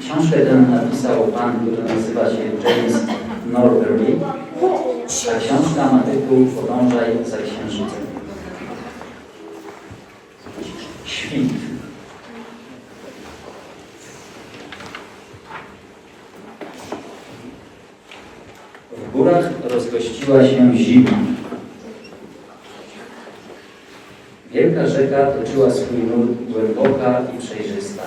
Książkę tę napisał pan, który nazywa się James Norbury, a książka ma tytuł Podążaj za księżycem. Świt. W górach rozgościła się zima. Wielka rzeka toczyła swój nurt głęboka i przejrzysta,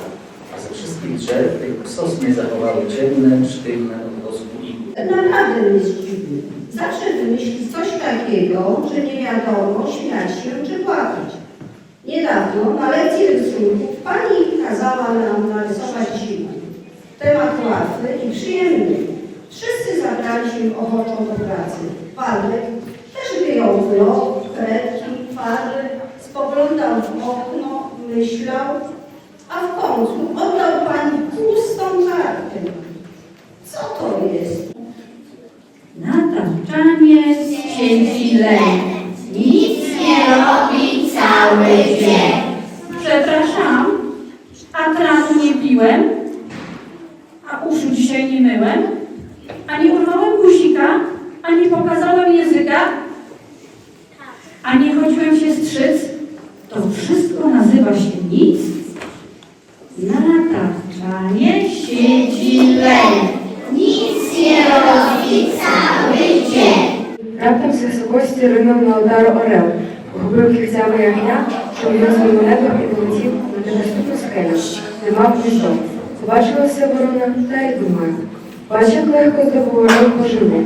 ze wszystkich drzew tylko sosny zachowały ciemne, sztywne od wosku igły. Naprawdę mnie zdziwił. Zawsze wymyśli coś takiego, że nie wiadomo śmiać się czy płakać. Niedawno na lekcji rysunków pani kazała nam narysować zimę. Temat łatwy i przyjemny. Wszyscy zabrali się ochoczo do pracy. Walek też wyjął blok, kredki, farby, spoglądał w okno, myślał, a w końcu oddał pani pustą kartę. Co to jest? Na tapczanie leń. Nic nie robi cały dzień. Przepraszam, a tranu nie piłem, a uszu dzisiaj nie myłem, a nie urwałem guzika, a nie pokazałem języka, a nie chodziłem się strzyc. To wszystko nazywa się nic. Na tapczanie Siedzi leń. Nic nie robi cały dzień. Раптом з високості ринув на удару орел, ухопив кільцями ягня, що в'язли небо і полетів на недоступну скелю, де мав гніздо. Побачила все ворона та й думає. Бач, як легко здобув орел поживу.